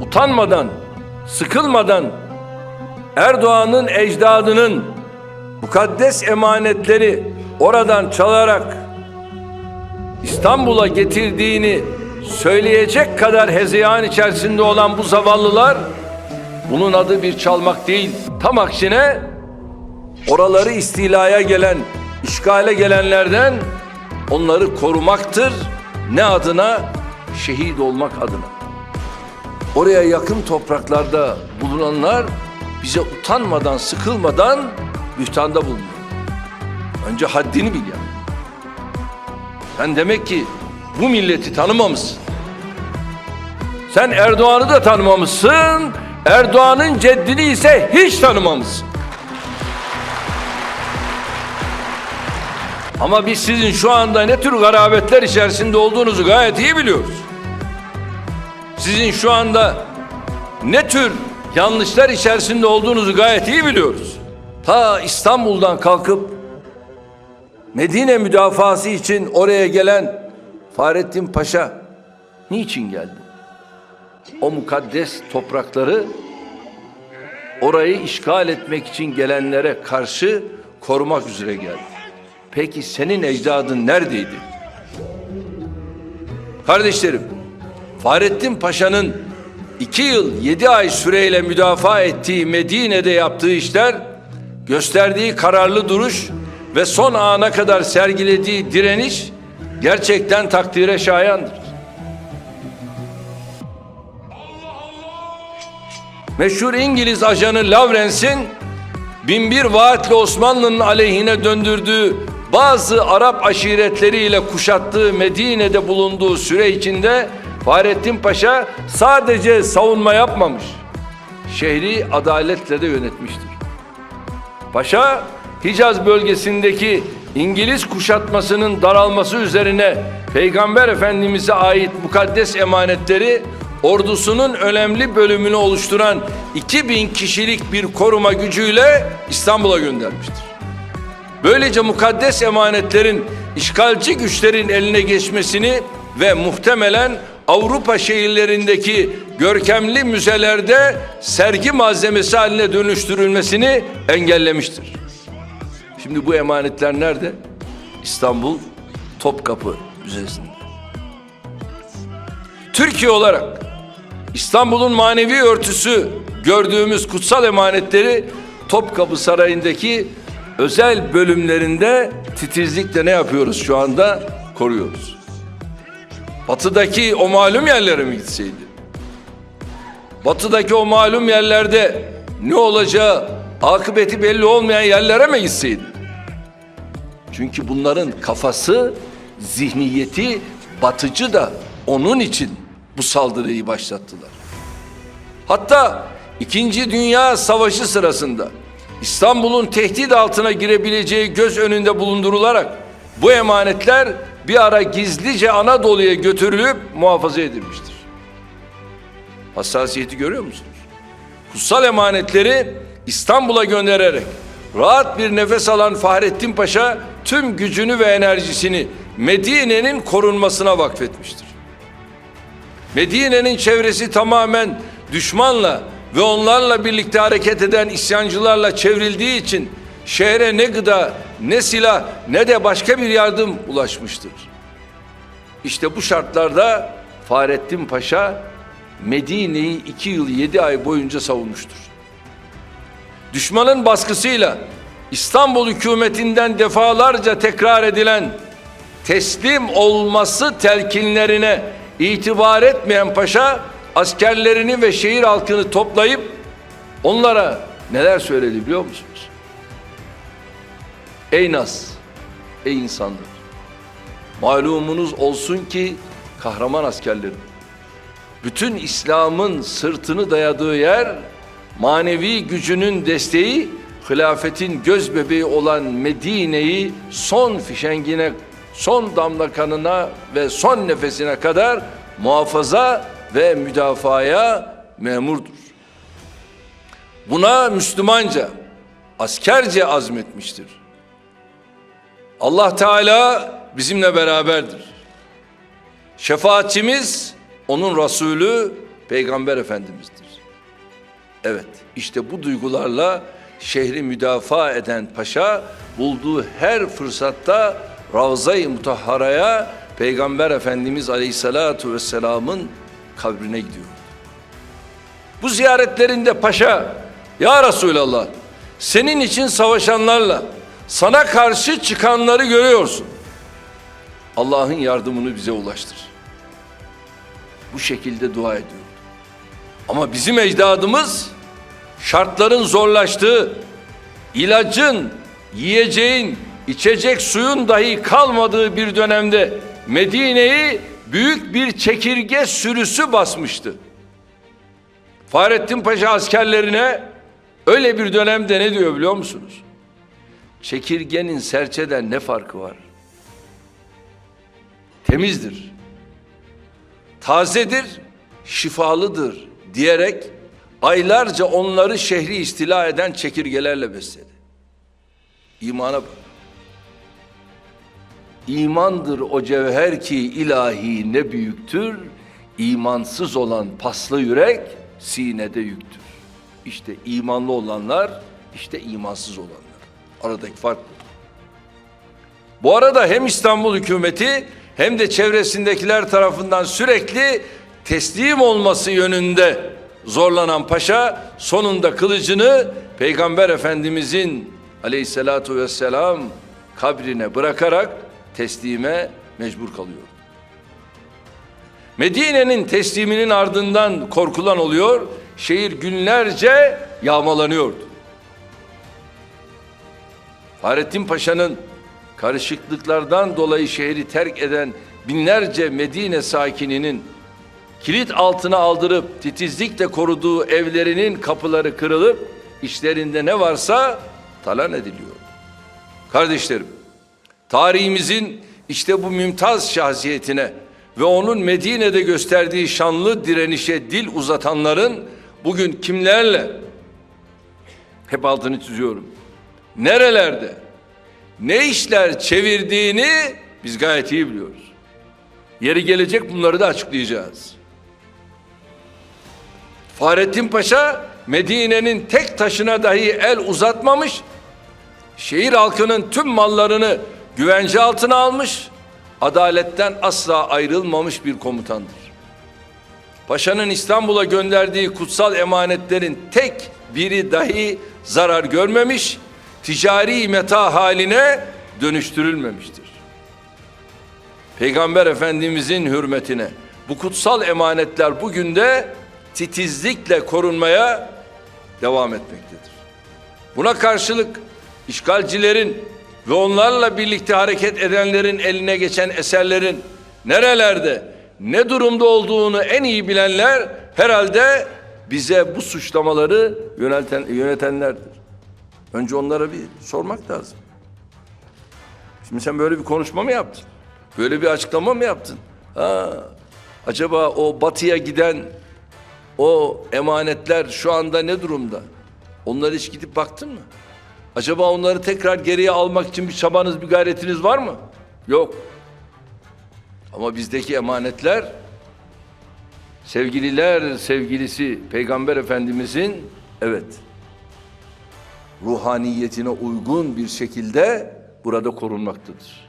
utanmadan, sıkılmadan Erdoğan'ın ecdadının mukaddes emanetleri oradan çalarak İstanbul'a getirdiğini söyleyecek kadar hezeyan içerisinde olan bu zavallılar bunun adı bir çalmak değil. Tam aksine oraları istilaya gelen, işgale gelenlerden onları korumaktır. Ne adına? Şehit olmak adına. Oraya yakın topraklarda bulunanlar bize utanmadan, sıkılmadan bühtanda bulunuyor. Önce haddini bil yani. Sen demek ki bu milleti tanımamışsın. Sen Erdoğan'ı da tanımamışsın. Erdoğan'ın ceddini ise hiç tanımamışsın. Ama biz sizin şu anda ne tür garabetler içerisinde olduğunuzu gayet iyi biliyoruz. Sizin şu anda ne tür yanlışlar içerisinde olduğunuzu gayet iyi biliyoruz. Ta İstanbul'dan kalkıp Medine müdafası için oraya gelen Fahrettin Paşa niçin geldi? O mukaddes toprakları orayı işgal etmek için gelenlere karşı korumak üzere geldi. Peki senin ecdadın neredeydi? Kardeşlerim, Fahrettin Paşa'nın iki yıl yedi ay süreyle müdafaa ettiği Medine'de yaptığı işler, gösterdiği kararlı duruş ve son ana kadar sergilediği direniş gerçekten takdire şayandır. Meşhur İngiliz ajanı Lawrence'in binbir vaatle Osmanlı'nın aleyhine döndürdüğü bazı Arap aşiretleriyle kuşattığı Medine'de bulunduğu süre içinde Fahrettin Paşa sadece savunma yapmamış, şehri adaletle de yönetmiştir. Paşa Hicaz bölgesindeki İngiliz kuşatmasının daralması üzerine Peygamber Efendimiz'e ait mukaddes emanetleri ordusunun önemli bölümünü oluşturan 2000 kişilik bir koruma gücüyle İstanbul'a göndermiştir. Böylece mukaddes emanetlerin işgalci güçlerin eline geçmesini ve muhtemelen Avrupa şehirlerindeki görkemli müzelerde sergi malzemesi haline dönüştürülmesini engellemiştir. Şimdi bu emanetler nerede? İstanbul Topkapı Müzesi'nde. Türkiye olarak İstanbul'un manevi örtüsü gördüğümüz kutsal emanetleri Topkapı Sarayı'ndaki özel bölümlerinde titizlikle ne yapıyoruz şu anda? Koruyoruz. Batıdaki o malum yerlere mi gitseydi? Batıdaki o malum yerlerde ne olacağı akıbeti belli olmayan yerlere mi gitseydi? Çünkü bunların kafası, zihniyeti batıcı da onun için bu saldırıyı başlattılar. Hatta İkinci Dünya Savaşı sırasında İstanbul'un tehdit altına girebileceği göz önünde bulundurularak bu emanetler bir ara gizlice Anadolu'ya götürülüp muhafaza edilmiştir. Hassasiyeti görüyor musunuz? Kutsal emanetleri İstanbul'a göndererek rahat bir nefes alan Fahrettin Paşa tüm gücünü ve enerjisini Medine'nin korunmasına vakfetmiştir. Medine'nin çevresi tamamen düşmanla ve onlarla birlikte hareket eden isyancılarla çevrildiği için şehre ne gıda, ne silah, ne de başka bir yardım ulaşmıştır. İşte bu şartlarda Fahrettin Paşa Medine'yi iki yıl yedi ay boyunca savunmuştur. Düşmanın baskısıyla İstanbul hükümetinden defalarca tekrar edilen teslim olması telkinlerine itibar etmeyen paşa askerlerini ve şehir halkını toplayıp onlara neler söyledi biliyor musunuz? Ey Nas, ey insanlar, malumunuz olsun ki kahraman askerlerim, bütün İslam'ın sırtını dayadığı yer, manevi gücünün desteği, hilafetin göz bebeği olan Medine'yi son fişengine, son damla kanına ve son nefesine kadar muhafaza ve müdafaya memurdur. Buna Müslümanca, askerce azmetmiştir. Allah Teala bizimle beraberdir. Şefaatçimiz onun Resulü Peygamber Efendimiz'dir. Evet, işte bu duygularla şehri müdafaa eden paşa bulduğu her fırsatta Ravza-i Mutahhara'ya Peygamber Efendimiz Aleyhisselatu Vesselam'ın kabrine gidiyor. Bu ziyaretlerinde paşa, ya Resulallah senin için savaşanlarla sana karşı çıkanları görüyorsun. Allah'ın yardımını bize ulaştır. Bu şekilde dua ediyor. Ama bizim ecdadımız şartların zorlaştığı, ilacın, yiyeceğin, içecek suyun dahi kalmadığı bir dönemde Medine'yi büyük bir çekirge sürüsü basmıştı. Fahrettin Paşa askerlerine öyle bir dönemde ne diyor biliyor musunuz? Çekirgenin serçeden ne farkı var? Temizdir, tazedir, şifalıdır diyerek aylarca onları şehri istila eden çekirgelerle besledi. İmana bak. İmandır o cevher ki ilahi ne büyüktür, imansız olan paslı yürek sinede yüktür. İşte imanlı olanlar, işte imansız olanlar. Aradaki fark bu. Bu arada hem İstanbul hükümeti hem de çevresindekiler tarafından sürekli teslim olması yönünde zorlanan paşa sonunda kılıcını Peygamber Efendimizin aleyhissalatu vesselam kabrine bırakarak teslime mecbur kalıyor. Medine'nin tesliminin ardından korkulan oluyor, şehir günlerce yağmalanıyordu. Fahrettin Paşa'nın karışıklıklardan dolayı şehri terk eden binlerce Medine sakininin kilit altına aldırıp titizlikle koruduğu evlerinin kapıları kırılıp işlerinde ne varsa talan ediliyor. Kardeşlerim, tarihimizin işte bu mümtaz şahsiyetine ve onun Medine'de gösterdiği şanlı direnişe dil uzatanların bugün kimlerle hep altını çiziyorum. Nerelerde ne işler çevirdiğini biz gayet iyi biliyoruz. Yeri gelecek bunları da açıklayacağız. Fahrettin Paşa Medine'nin tek taşına dahi el uzatmamış, şehir halkının tüm mallarını güvence altına almış, adaletten asla ayrılmamış bir komutandır. Paşa'nın İstanbul'a gönderdiği kutsal emanetlerin tek biri dahi zarar görmemiş, ticari meta haline dönüştürülmemiştir. Peygamber Efendimizin hürmetine bu kutsal emanetler bugün de titizlikle korunmaya devam etmektedir. Buna karşılık işgalcilerin ve onlarla birlikte hareket edenlerin eline geçen eserlerin nerelerde, ne durumda olduğunu en iyi bilenler herhalde bize bu suçlamaları yönelten, yönetenlerdir. Önce onlara bir sormak lazım. Şimdi sen böyle bir konuşma mı yaptın? Böyle bir açıklama mı yaptın? Ha, acaba o batıya giden o emanetler şu anda ne durumda? Onlara hiç gidip baktın mı? Acaba onları tekrar geriye almak için bir çabanız, bir gayretiniz var mı? Yok. Ama bizdeki emanetler sevgililer sevgilisi Peygamber Efendimizin evet ruhaniyetine uygun bir şekilde burada korunmaktadır.